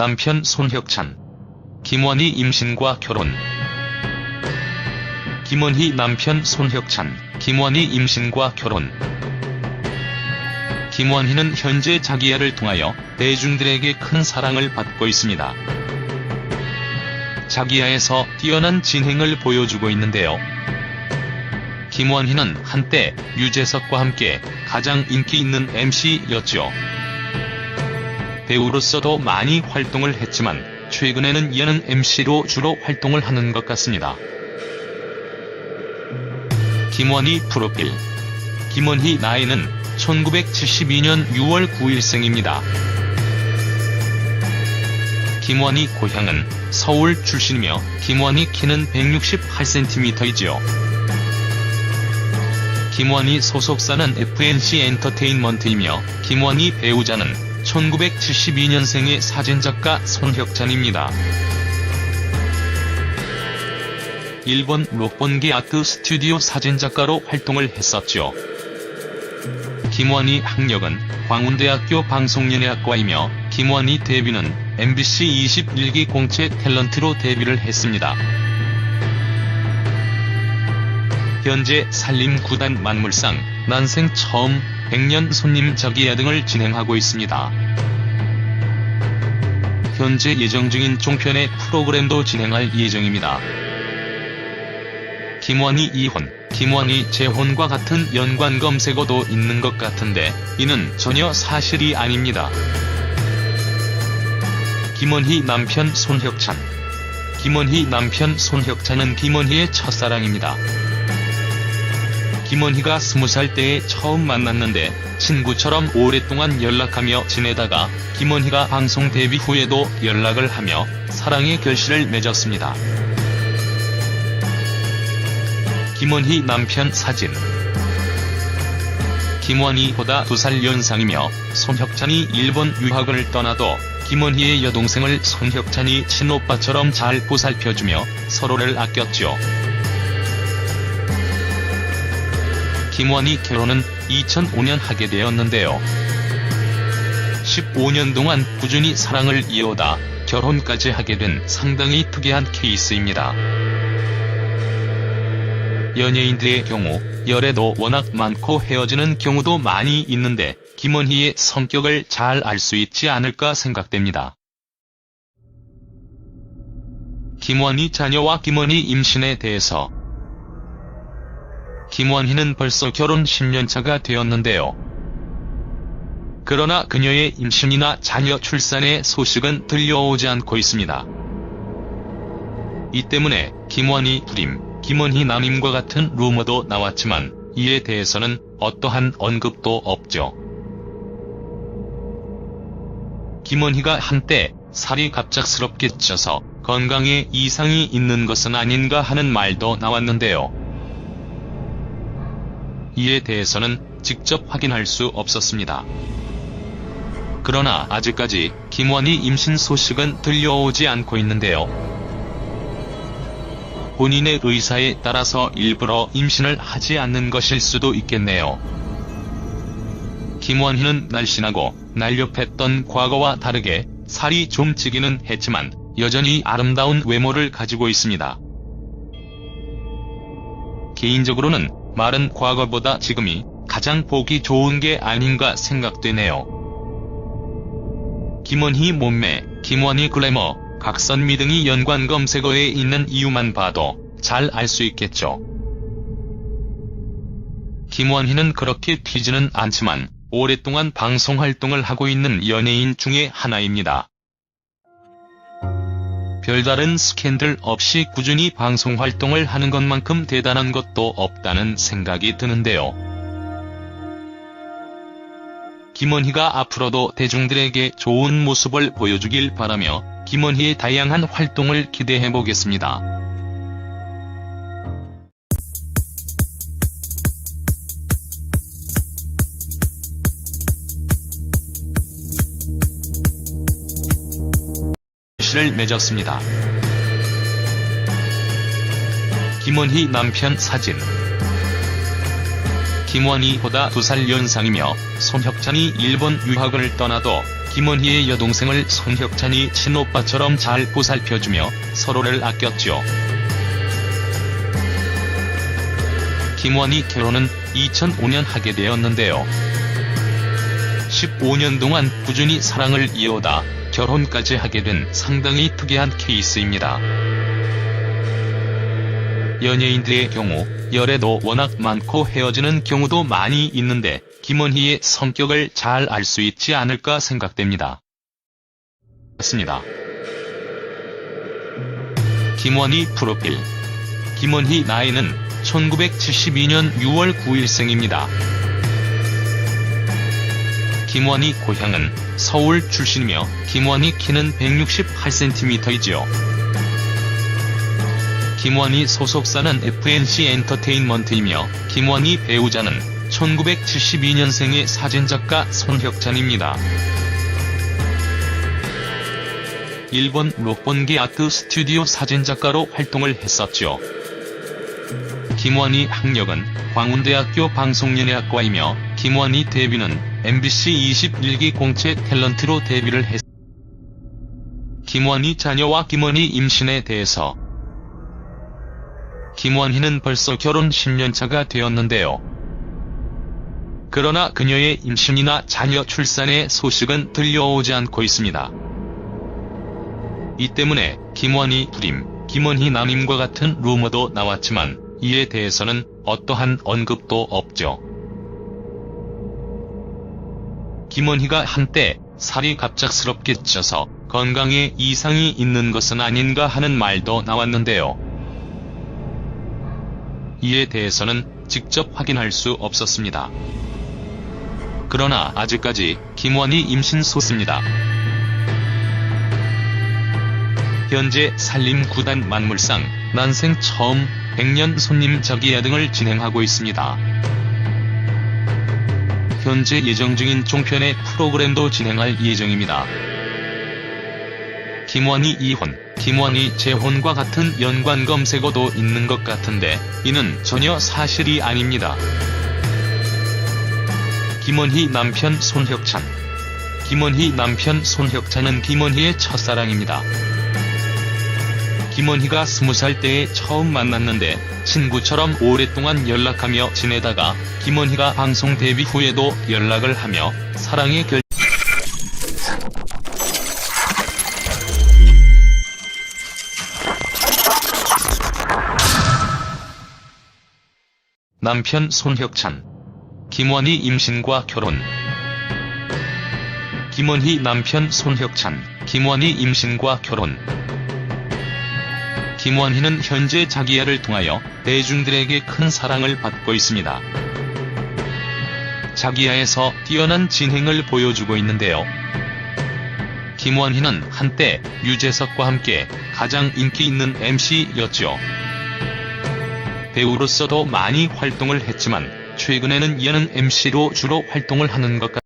남편 손혁찬. 김원희 임신과 결혼. 김원희 남편 손혁찬, 김원희 임신과 결혼. 김원희는 현재 자기야를 통하여 대중들에게 큰 사랑을 받고 있습니다. 자기야에서 뛰어난 진행을 보여주고 있는데요. 김원희는 한때 유재석과 함께 가장 인기 있는 MC였죠. 배우로서도 많이 활동을 했지만 최근에는 예능 MC로 주로 활동을 하는 것 같습니다. 김원희 프로필 김원희 나이는 1972년 6월 9일생입니다. 김원희 고향은 서울 출신이며 김원희 키는 168cm이지요. 김원희 소속사는 FNC 엔터테인먼트이며 김원희 배우자는 1972년생의 사진작가 손혁찬입니다. 일본 록본기 아트 스튜디오 사진작가로 활동을 했었죠. 김원희 학력은 광운대학교 방송연예학과이며 김원희 데뷔는 MBC 21기 공채 탤런트로 데뷔를 했습니다. 현재 산림구단 만물상, 난생 처음, 백년 손님 저기야 등을 진행하고 있습니다. 현재 예정 중인 종편의 프로그램도 진행할 예정입니다. 김원희 이혼, 김원희 재혼과 같은 연관 검색어도 있는 것 같은데 이는 전혀 사실이 아닙니다. 김원희 남편 손혁찬 김원희 남편 손혁찬은 김원희의 첫사랑입니다. 김원희가 20살 때에 처음 만났는데 친구처럼 오랫동안 연락하며 지내다가 김원희가 방송 데뷔 후에도 연락을 하며 사랑의 결실을 맺었습니다. 김원희 남편 사진 김원희보다 2살 연상이며 손혁찬이 일본 유학을 떠나도 김원희의 여동생을 손혁찬이 친오빠처럼 잘 보살펴주며 서로를 아꼈죠. 김원희 결혼은 2005년 하게 되었는데요. 15년 동안 꾸준히 사랑을 이어오다 결혼까지 하게 된 상당히 특이한 케이스입니다. 연예인들의 경우 열애도 워낙 많고 헤어지는 경우도 많이 있는데 김원희의 성격을 잘 알 수 있지 않을까 생각됩니다. 김원희 자녀와 김원희 임신에 대해서 김원희는 벌써 결혼 10년차가 되었는데요. 그러나 그녀의 임신이나 자녀 출산의 소식은 들려오지 않고 있습니다. 이 때문에 김원희 불임, 김원희 남임과 같은 루머도 나왔지만 이에 대해서는 어떠한 언급도 없죠. 김원희가 한때 살이 갑작스럽게 쪄서 건강에 이상이 있는 것은 아닌가 하는 말도 나왔는데요. 이에 대해서는 직접 확인할 수 없었습니다. 그러나 아직까지 김원희 임신 소식은 들려오지 않고 있는데요. 본인의 의사에 따라서 일부러 임신을 하지 않는 것일 수도 있겠네요. 김원희는 날씬하고 날렵했던 과거와 다르게 살이 좀 찌기는 했지만 여전히 아름다운 외모를 가지고 있습니다. 개인적으로는 마른 과거보다 지금이 가장 보기 좋은 게 아닌가 생각되네요. 김원희 몸매, 김원희 글래머, 각선미 등이 연관 검색어에 있는 이유만 봐도 잘 알 수 있겠죠. 김원희는 그렇게 튀지는 않지만 오랫동안 방송 활동을 하고 있는 연예인 중에 하나입니다. 별다른 스캔들 없이 꾸준히 방송 활동을 하는 것만큼 대단한 것도 없다는 생각이 드는데요. 김원희가 앞으로도 대중들에게 좋은 모습을 보여주길 바라며 김원희의 다양한 활동을 기대해보겠습니다. 실을 맺었습니다. 김원희 남편 사진 김원희보다 두살 연상이며 손혁찬이 일본 유학을 떠나도 김원희의 여동생을 손혁찬이 친오빠처럼 잘 보살펴주며 서로를 아꼈죠. 김원희 결혼은 2005년 하게 되었는데요. 15년 동안 꾸준히 사랑을 이어오다 결혼까지 하게 된 상당히 특이한 케이스입니다. 연예인들의 경우 열애도 워낙 많고 헤어지는 경우도 많이 있는데 김원희의 성격을 잘 알 수 있지 않을까 생각됩니다. 맞습니다. 김원희 프로필 김원희 나이는 1972년 6월 9일생입니다. 김원희 고향은 서울 출신이며 김원희 키는 168cm이지요. 김원희 소속사는 FNC 엔터테인먼트이며 김원희 배우자는 1972년생의 사진작가 손혁찬입니다. 일본 록본기 아트 스튜디오 사진작가로 활동을 했었죠. 김원희 학력은 광운대학교 방송연예학과이며 김원희 데뷔는 MBC 21기 공채 탤런트로 데뷔를 했. 김원희 자녀와 김원희 임신에 대해서 김원희는 벌써 결혼 10년차가 되었는데요. 그러나 그녀의 임신이나 자녀 출산의 소식은 들려오지 않고 있습니다. 이 때문에 김원희 불임, 김원희 남임과 같은 루머도 나왔지만 이에 대해서는 어떠한 언급도 없죠. 김원희가 한때 살이 갑작스럽게 쪄서 건강에 이상이 있는 것은 아닌가 하는 말도 나왔는데요. 이에 대해서는 직접 확인할 수 없었습니다. 그러나 아직까지 김원희 임신 소식입니다. 현재 산림구단 만물상, 난생 처음, 백년 손님 저기야 등을 진행하고 있습니다. 현재 예정 중인 종편의 프로그램도 진행할 예정입니다. 김원희 이혼, 김원희 재혼과 같은 연관 검색어도 있는 것 같은데 이는 전혀 사실이 아닙니다. 김원희 남편 손혁찬 김원희 남편 손혁찬은 김원희의 첫사랑입니다. 김원희가 20살 때에 처음 만났는데 친구처럼 오랫동안 연락하며 지내다가 김원희가 방송 데뷔 후에도 연락을 하며 사랑의 결 남편 손혁찬 김원희 임신과 결혼. 김원희 남편 손혁찬 김원희 임신과 결혼 김원희는 현재 자기야를 통하여 대중들에게 큰 사랑을 받고 있습니다. 자기야에서 뛰어난 진행을 보여주고 있는데요. 김원희는 한때 유재석과 함께 가장 인기 있는 MC였죠. 배우로서도 많이 활동을 했지만 최근에는 예능 MC로 주로 활동을 하는 것 같습니다.